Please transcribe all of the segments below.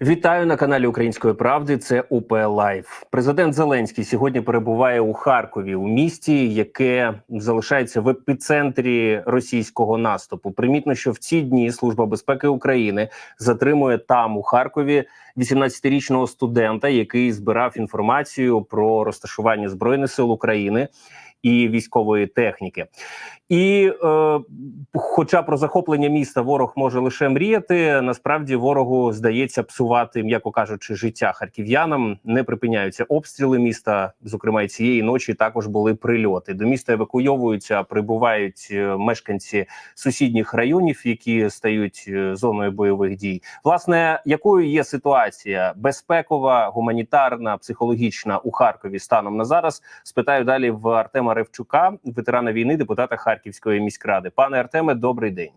Вітаю на каналі Української правди. Це УП Лайф. Президент Зеленський сьогодні перебуває у Харкові, у місті, яке залишається в епіцентрі російського наступу. Примітно, що в ці дні Служба безпеки України затримує там у Харкові 18-річного студента, який збирав інформацію про розташування збройних сил України. І військової техніки, і е, хоча про захоплення міста ворог може лише мріяти, насправді ворогу здається псувати, м'яко кажучи, життя харків'янам. Не припиняються обстріли міста. Зокрема, і цієї ночі також були прильоти. До міста евакуйовуються, прибувають е, мешканці сусідніх районів, які стають е, зоною бойових дій. Власне, якою є ситуація безпекова, гуманітарна, психологічна у Харкові станом на зараз? Спитаю далі в Артема Ревчука, ветерана війни, депутата Харківської міськради. Пане Артеме, добрий день.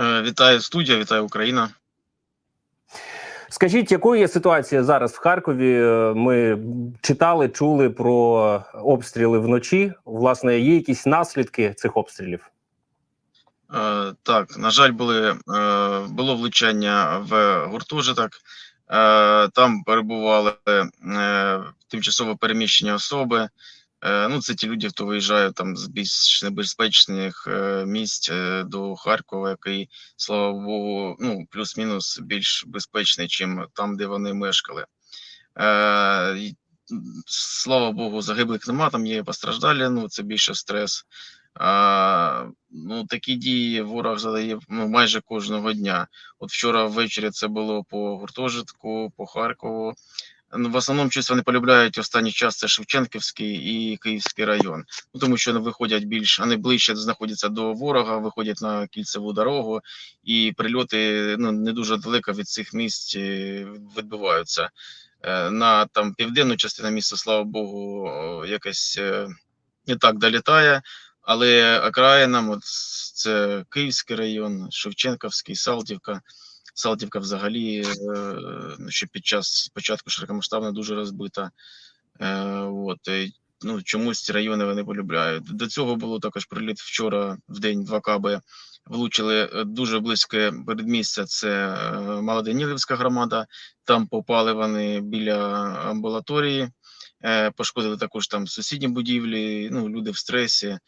Е, Вітаю студія, вітаю Україна. Скажіть, якою є ситуація зараз в Харкові? Е, Ми читали, чули про обстріли вночі. Власне, є якісь наслідки цих обстрілів? Е, Так, на жаль, були, е, було влучання в гуртожиток. Е, Там перебували е, тимчасово переміщені особи. Е, Ну, це ті люди, хто виїжджає там з більш небезпечних е, місць е, до Харкова, який, слава Богу, ну, плюс-мінус більш безпечний, чим там, де вони мешкали. Слава Богу, загиблих нема, там є постраждалі, ну це більше стрес. Ну, такі дії ворог задає ну, майже кожного дня. От вчора ввечері це було по гуртожитку, по Харкову. Ну, в основному щось вони полюбляють останній час це Шевченківський і Київський район. Ну, тому що вони виходять більш, вони ближче знаходяться до ворога, виходять на кільцеву дорогу, і прильоти ну, не дуже далеко від цих місць е, відбуваються. Е, На там південну частину міста, слава Богу, якось е, не так долітає. Але окраїнам, от це Київський район, Шевченківський, Салтівка. Салтівка взагалі е, ну, ще під час початку широкомасштабно дуже розбита. Е, От, ну, чомусь райони вони полюбляють. До цього було також приліт вчора в день два каби. Влучили е, дуже близьке передмістя. Це Малоданілівська громада. Там попали вони біля амбулаторії, пошкодили також там сусідні будівлі. Ну, люди в стресі.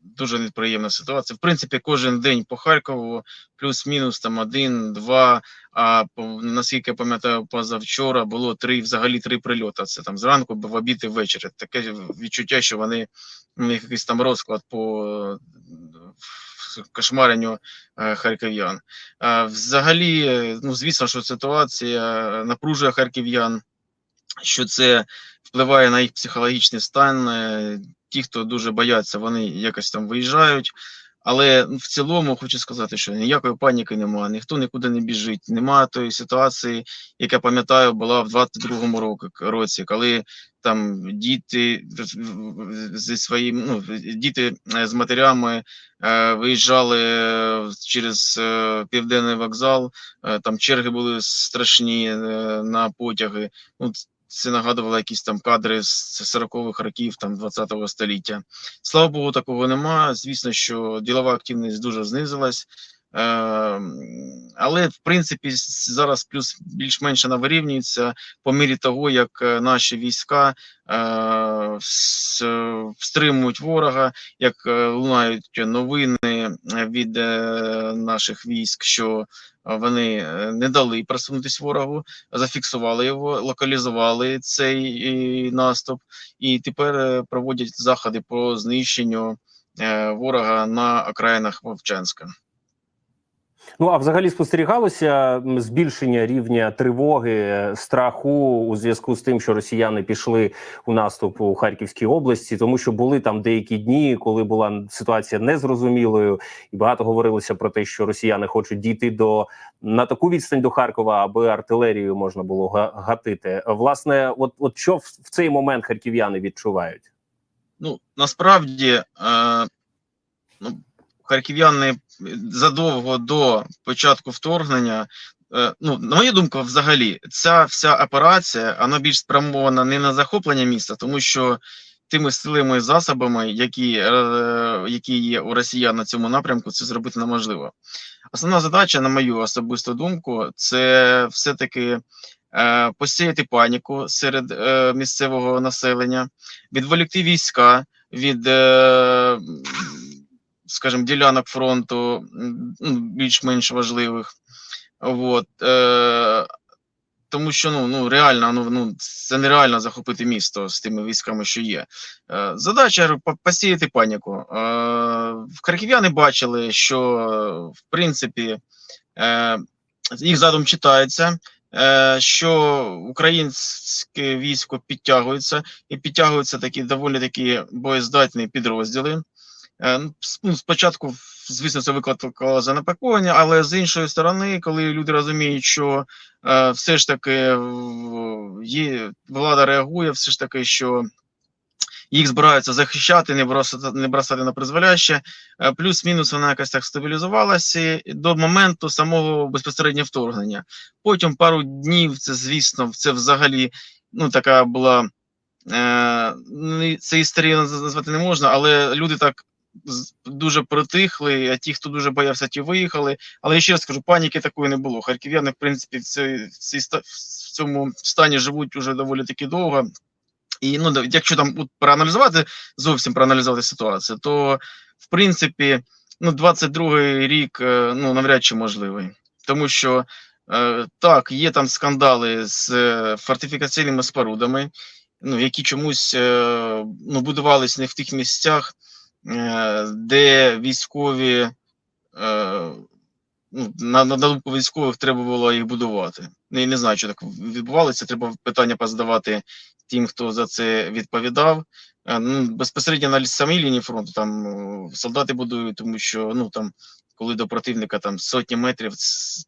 Е, Дуже неприємна ситуація. В принципі, кожен день по Харкову, плюс-мінус там один-два. А наскільки я пам'ятаю, позавчора було три, взагалі три прильоти. Це там зранку, в обід і ввечері. Таке відчуття, що вони у них якийсь там розклад по е, кошмаренню е, харків'ян. А взагалі, е, ну звісно, що ситуація напружує харків'ян, що це впливає на їх психологічний стан. Ті, хто дуже бояться, вони якось там виїжджають. Але в цілому хочу сказати, що ніякої паніки немає, ніхто нікуди не біжить. Немає тої ситуації, яка пам'ятаю, була в 22-му року- році, коли там діти зі своїм, ну діти е, з матерями е, виїжджали е, через е, південний вокзал. е, Там черги були страшні е, на потяги. Ну, це нагадувало якісь там кадри з 40-х років там 20-го століття. Слава Богу, такого нема. Звісно, що ділова активність дуже знизилась. Е, але в принципі зараз плюс більш-менш вона вирівнюється по мірі того, як е, наші війська е, стримують ворога, як е, лунають новини від наших військ, що вони не дали просунутись ворогу, зафіксували його, локалізували цей наступ, і тепер проводять заходи по знищенню ворога на окраїнах Вовчанська. Ну а взагалі спостерігалося збільшення рівня тривоги, страху у зв'язку з тим, що росіяни пішли у наступ у Харківській області, тому що були там деякі дні, коли була ситуація незрозумілою, і багато говорилося про те, що росіяни хочуть дійти до на таку відстань до Харкова, аби артилерію можна було гатити. Власне, от, от що в, в цей момент харків'яни відчувають? Ну, насправді, е, ну, харків'яни задовго до початку вторгнення, е, ну, на мою думку, взагалі, ця вся операція вона більш спрямована не на захоплення міста, тому що тими силами і засобами, які, е, які є у росіян на цьому напрямку, це зробити неможливо. Основна задача, на мою особисту думку, це все-таки е, посіяти паніку серед е, місцевого населення, відволікти війська від, е, скажімо, ділянок фронту ну, більш-менш важливих. От, е, тому що ну, ну реально, ну, ну це нереально захопити місто з тими військами, що є. Е, задача посіяти паніку. Е, харків'яни бачили, що в принципі е, їх задум читається. е, Що українське військо підтягується і підтягуються такі доволі такі боєздатні підрозділи. Е, ну, ну, Спочатку, звісно, це викликало занепокоєння, але з іншої сторони, коли люди розуміють, що е, все ж таки є, влада реагує, все ж таки, що їх збираються захищати, не бросати, не бросати на призволяще. Е, Плюс-мінус вона якось так стабілізувалася до моменту самого безпосереднього вторгнення. Потім пару днів, це звісно, це взагалі ну, така була. Це історія наз- назвати не можна, але люди так дуже притихли, а ті, хто дуже боявся, ті виїхали. Але я ще раз кажу, паніки такої не було. Харків'яни, в принципі, в, цій, в, цьому стані живуть уже доволі таки довго. І ну, якщо там от, проаналізувати, зовсім проаналізувати ситуацію, то в принципі, ну, 22-й рік ну, навряд чи можливий. Тому що е, так, є там скандали з е, фортифікаційними спорудами, ну, які чомусь е, ну, будувались не в тих місцях, е, де військові, е, ну, на, на думку військових треба було їх будувати. Ну, Я не знаю, що так відбувалося. Треба питання позадавати тим, хто за це відповідав. Е, Ну, безпосередньо на самій лінії фронту там е, солдати будують, тому що ну там, коли до противника там сотні метрів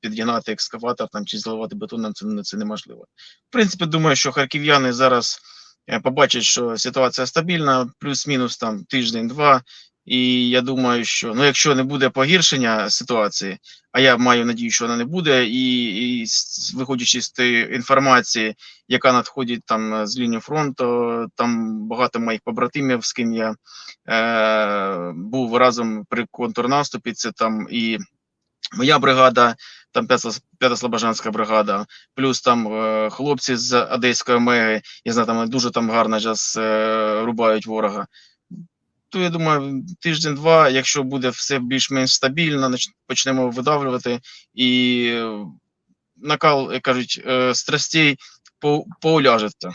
підігнати екскаватор там чи заливати бетоном, це, це неможливо. В принципі, думаю, що харків'яни зараз е, побачать, що ситуація стабільна, плюс-мінус там тиждень-два. І я думаю, що ну, якщо не буде погіршення ситуації, а я маю надію, що вона не буде, і, і виходячи з тієї інформації, яка надходить там е, з лінії фронту, там багато моїх побратимів, з ким я е, був разом при контрнаступі. Це там і моя бригада, там п'ята Слобожанська бригада, плюс там е, хлопці з Одеської меги, я знаю, там дуже там гарно зараз е, рубають ворога. То я думаю, тиждень-два, якщо буде все більш-менш стабільно, почнемо видавлювати і е, накал, як кажуть, страстей по- поуляжеться.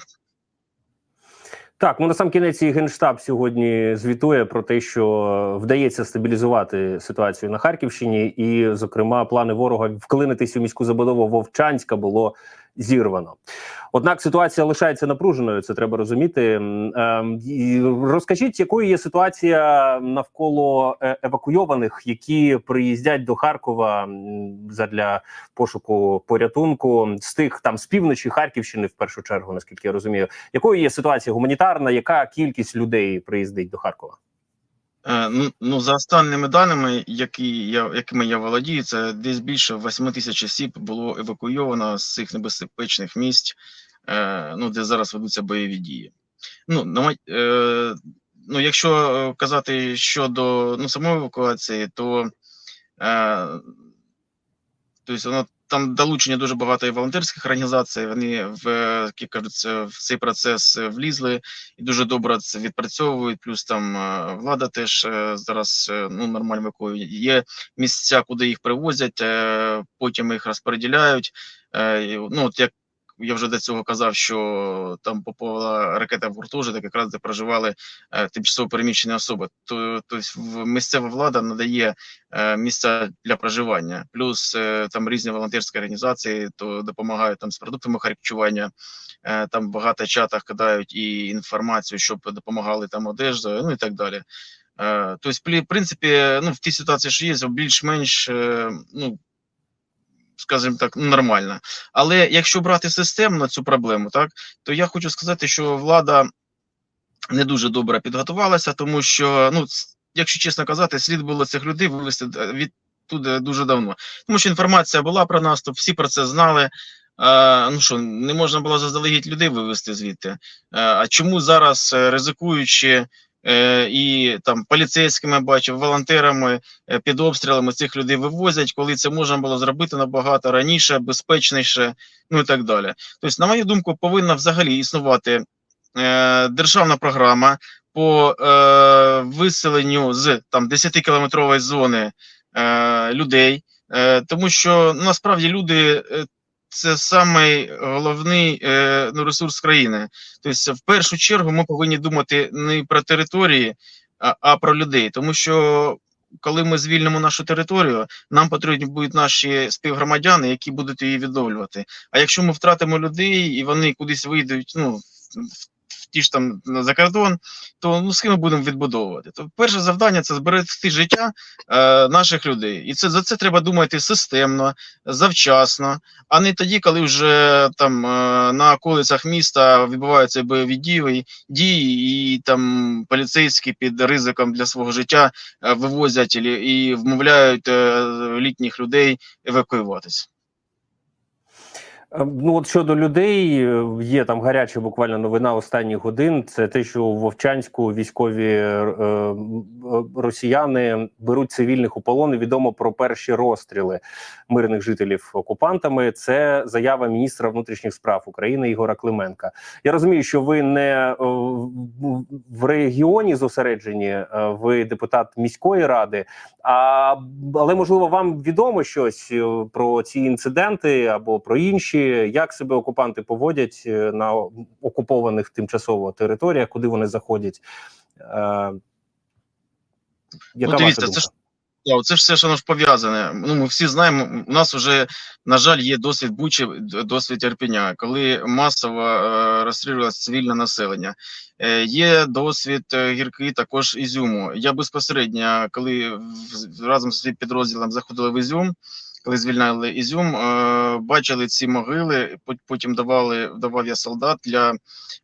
Так, ну на сам кінець і генштаб сьогодні звітує про те, що вдається стабілізувати ситуацію на Харківщині, і, зокрема, плани ворога вклинитись у міську забудову Вовчанська було зірвано. Однак ситуація лишається напруженою. Це треба розуміти. Ем, Розкажіть, якою є ситуація навколо е, евакуйованих, які приїздять до Харкова задля пошуку порятунку з тих там з півночі Харківщини, в першу чергу, наскільки я розумію. Якою є ситуація гуманітарна? Яка кількість людей приїздить до Харкова? Е, Ну, ну, за останніми даними, які я, якими я володію, це десь більше 8 тисяч осіб було евакуйовано з цих небезпечних місць, е, ну, де зараз ведуться бойові дії. Ну, на, е, ну, якщо казати щодо ну, самої евакуації, то тобто воно там долучені дуже багато і волонтерських організацій. Вони в е, як кажуть, в цей процес е, влізли і дуже добре це відпрацьовують. Плюс там е, влада теж е, зараз е, ну нормально виконує. Є місця, куди їх привозять, е, потім їх розподіляють. Е, Ну от як я вже до цього казав, що там попала ракета в гуртожиток, якраз де проживали е, тимчасово переміщені особи. То тобто в- місцева влада надає е, місця для проживання, плюс е, там різні волонтерські організації то допомагають там з продуктами харчування. Е, там багато чатах кидають і інформацію, щоб допомагали там одеждою, ну і так далі. Е, тобто, в принципі, ну в тій ситуації, що є, більш-менш е, ну. Скажімо так, ну, нормально. Але якщо брати системно цю проблему, так то я хочу сказати, що влада не дуже добре підготувалася, тому що, ну, якщо чесно казати, слід було цих людей вивести д- відтуди дуже давно. Тому що інформація була про наступ, всі про це знали. А, ну що, не можна було заздалегідь людей вивезти звідти. Е, А чому зараз, е, ризикуючи е, і там поліцейськими бачив, волонтерами е, під обстрілами цих людей вивозять, коли це можна було зробити набагато раніше, безпечніше, ну і так далі. Тобто, на мою думку, повинна взагалі існувати е, державна програма по е, виселенню з там 10-кілометрової зони е, людей, е, тому що насправді люди. Це самий головний е, ну, ресурс країни. Тобто, в першу чергу, ми повинні думати не про території, а, а про людей. Тому що коли ми звільнимо нашу територію, нам потрібні будуть наші співгромадяни, які будуть її відновлювати. А якщо ми втратимо людей і вони кудись вийдуть, ну в ті ж там за кордон, то ну з ким ми будемо відбудовувати? То перше завдання це зберегти життя е, наших людей, і це за це треба думати системно, завчасно, а не тоді, коли вже там е, на околицях міста відбуваються бойові дії, дії, і там поліцейські під ризиком для свого життя е, вивозять і, і вмовляють е, літніх людей евакуюватися. Е, Ну, от щодо людей, е, є там гаряча буквально новина останніх годин. Це те, що в Вовчанську військові е, росіяни беруть цивільних у полон. Відомо про перші розстріли мирних жителів окупантами. Це заява міністра внутрішніх справ України Ігора Клименка. Я розумію, що ви не в- регіоні зосереджені, ви депутат міської ради. А але можливо вам відомо щось про ці інциденти або про інші, як себе окупанти поводять е, на окупованих тимчасово територіях, куди вони заходять? Е, яка Ну, дивіться, ваша це ж думка? Це ж все, що воно пов'язане. Ну, ми всі знаємо, у нас вже, на жаль, є досвід Бучі, досвід Ірпеня, коли масово е, розстрілювалося цивільне населення. Е, є досвід е, гіркий також Ізюму. Я безпосередньо, коли в- разом з підрозділом заходили в Ізюм, коли звільняли Ізюм, е, бачили ці могили, потім давали, давав я солдат для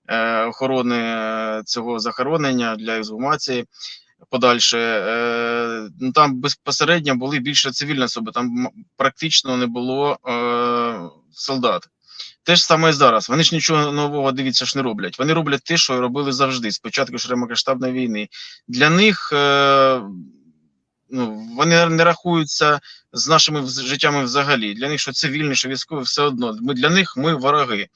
е, охорони е, цього захоронення, для ексгумації подальше. Ну, там безпосередньо були більше цивільні особи, там практично не було солдат. Те ж саме і зараз. Вони ж нічого нового дивіться ж не роблять. Вони роблять те, що робили завжди, з початку широкомасштабної війни. Для них ну, вони не рахуються з нашими життями взагалі. Для них що цивільні, що військові, все одно. Ми для них ми вороги.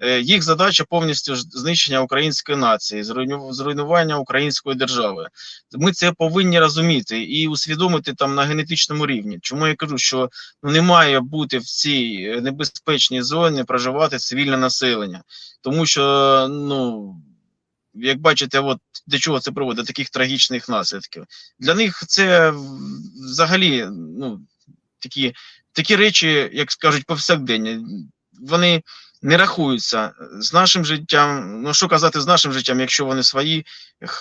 Е, їх задача повністю знищення української нації, зруйнування української держави. Ми це повинні розуміти і усвідомити там на генетичному рівні. Чому я кажу, що ну, не має бути в цій е, небезпечній зоні проживати цивільне населення, тому що ну. Як бачите, от до чого це приводить до таких трагічних наслідків. Для них це взагалі ну, такі, такі речі, як скажуть, повсякденні. Вони не рахуються з нашим життям. Ну що казати з нашим життям, якщо вони свої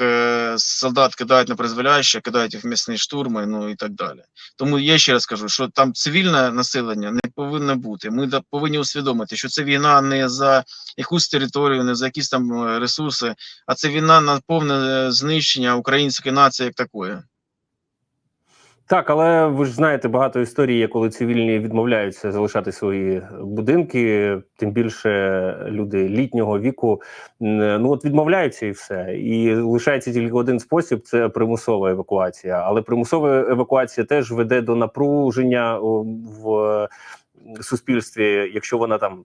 е, солдат кидають на призволяще, кидають їх в м'ясні штурми, ну і так далі. Тому я ще раз кажу, що там цивільне населення не повинно бути. Ми да- повинні усвідомити, що це війна не за якусь територію, не за якісь там е, ресурси, а це війна на повне е, знищення української нації як такої. Так, але ви ж знаєте, багато історій коли цивільні відмовляються залишати свої будинки, тим більше люди літнього віку. Ну от відмовляються і все. І лишається тільки один спосіб це примусова евакуація. Але примусова евакуація теж веде до напруження в суспільстві, якщо вона там.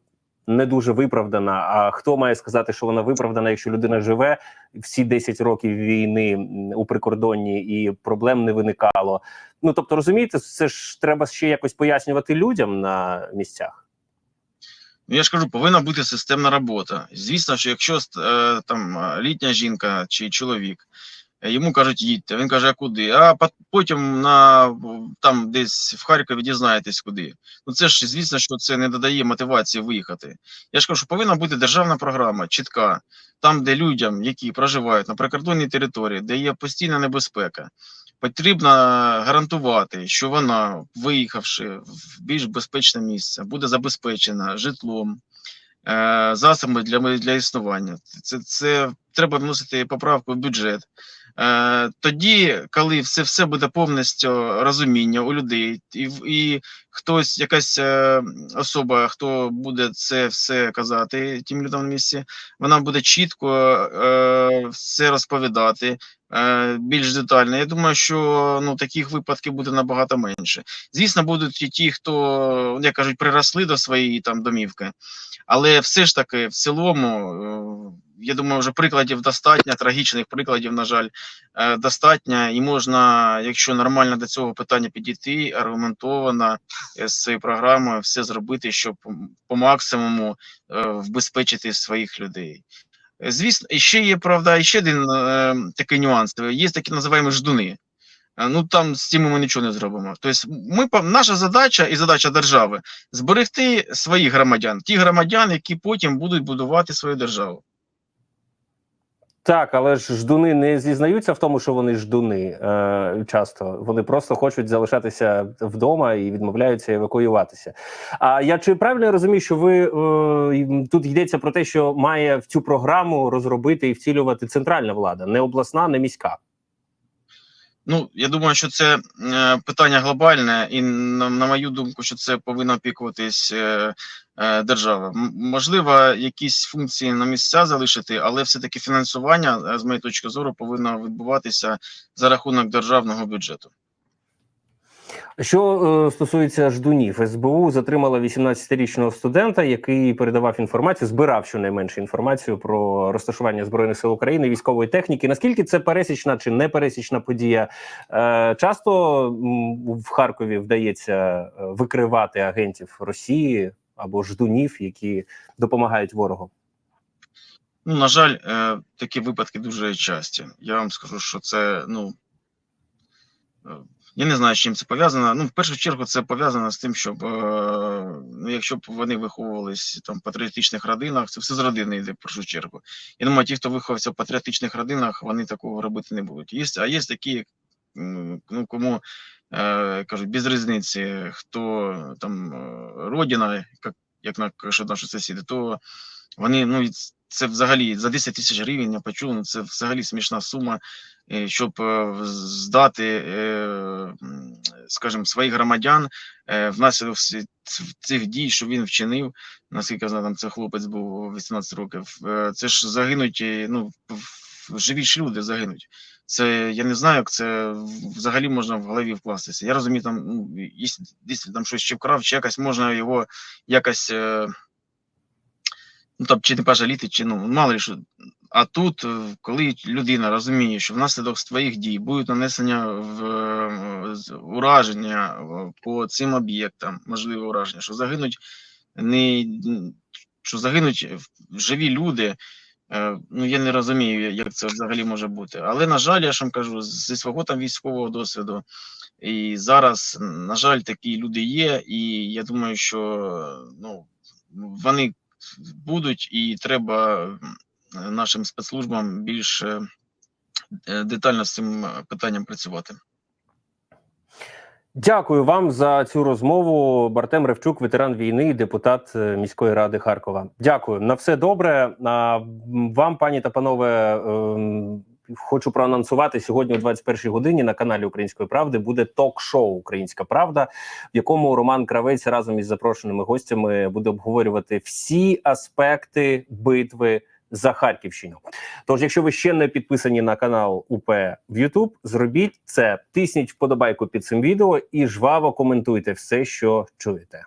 Не дуже виправдана. А хто має сказати, що вона виправдана, якщо людина живе всі 10 років війни у прикордонні і проблем не виникало? Ну тобто, розумієте, це ж треба ще якось пояснювати людям на місцях. Ну, я ж кажу, повинна бути системна робота. Звісно, що якщо е, там літня жінка чи чоловік, йому кажуть, їдьте, він каже, а куди? А потім на там десь в Харкові дізнаєтесь куди. Ну це ж звісно, що це не додає мотивації виїхати. Я ж кажу, що повинна бути державна програма, чітка, там, де людям, які проживають на прикордонній території, де є постійна небезпека. Потрібно гарантувати, що вона, виїхавши в більш безпечне місце, буде забезпечена житлом, е, засобами для, для існування. Це, це треба вносити поправку в бюджет. Е, тоді, коли все, все буде повністю розуміння у людей, і, і хтось, якась е, особа, хто буде це все казати тим людям на місці, вона буде чітко е, все розповідати е, більш детально. Я думаю, що ну, таких випадків буде набагато менше. Звісно, будуть і ті, хто, як кажуть, приросли до своєї там домівки, але все ж таки, в цілому, е, я думаю, вже прикладів достатньо, трагічних прикладів, на жаль, е, достатньо, і можна, якщо нормально до цього питання підійти, аргументовано е, з цією програмою, все зробити, щоб по максимуму е, вбезпечити своїх людей. Звісно, ще є правда, ще один такий нюанс. Є такі називаємо ждуни. Ну там з цим ми нічого не зробимо. Тобто, ми наша задача і задача держави зберегти своїх громадян, ті громадян, які потім будуть будувати свою державу. Так, але ж ждуни не зізнаються в тому, що вони ждуни е, часто. Вони просто хочуть залишатися вдома і відмовляються евакуюватися. А я чи правильно розумію, що ви е, тут йдеться про те, що має в цю програму розробити і втілювати центральна влада, не обласна, не міська. Ну, я думаю, що це е, питання глобальне, і на, на мою думку, що це повинна опікуватись е, держава. Можливо, якісь функції на місця залишити, але все-таки фінансування, е, з моєї точки зору, повинно відбуватися за рахунок державного бюджету. Що е, стосується ждунів, СБУ затримала 18-річного студента, який передавав інформацію, збирав щонайменше інформацію про розташування збройних сил України, військової техніки. Наскільки це пересічна чи непересічна подія? Е, часто в Харкові вдається е, викривати агентів Росії або ждунів, які допомагають ворогу. Ну, на жаль, е, такі випадки дуже часті. Я вам скажу, що це, ну. е, Я не знаю, з чим це пов'язано. Ну, в першу чергу, це пов'язано з тим, щоб е, ну, якщо б вони виховувалися там в патріотичних родинах, це все з родини йде в першу чергу. Я думаю, ті, хто виховався в патріотичних родинах, вони такого робити не будуть. Є, а є такі, ну, кому кажуть, без різниці, хто там е, родина, як, як на- кажуть наші сусіди, то вони ну це взагалі за 10 тисяч гривень я почув. Ну це взагалі смішна сума, е, щоб е, здати, е, скажімо, своїх громадян е, внаслідок цих дій, що він вчинив. Наскільки я знаю, там це хлопець був 18 років. Е, Це ж загинуть, е, ну живі ж люди загинуть. Це я не знаю, як це взагалі можна в голові вкластися. Я розумію, там ну, якщо там щось ще вкрав, чи якось можна його якось. е, ну там чи не пожаліти, чи ну мало ли що. А тут, е, коли людина розуміє, що внаслідок твоїх дій будуть нанесення в е, ураження по цим об'єктам, можливе ураження, що загинуть не що загинуть живі люди. Е, Ну я не розумію, як це взагалі може бути. Але на жаль, я ж вам кажу, зі свого там військового досвіду. І зараз, на жаль, такі люди є, і я думаю, що ну вони будуть, і треба нашим спецслужбам більш е, е, детально з цим питанням працювати. Дякую вам за цю розмову. Бартем Ревчук, ветеран війни, депутат е, міської ради Харкова. Дякую на все добре. А вам, пані та панове, ем, хочу проанонсувати сьогодні о 21-й годині на каналі Української правди буде ток-шоу Українська Правда, в якому Роман Кравець разом із запрошеними гостями буде обговорювати всі аспекти битви. За Харківщину. Тож, якщо ви ще не підписані на канал УП в YouTube, зробіть це, тисніть вподобайку під цим відео і жваво коментуйте все, що чуєте.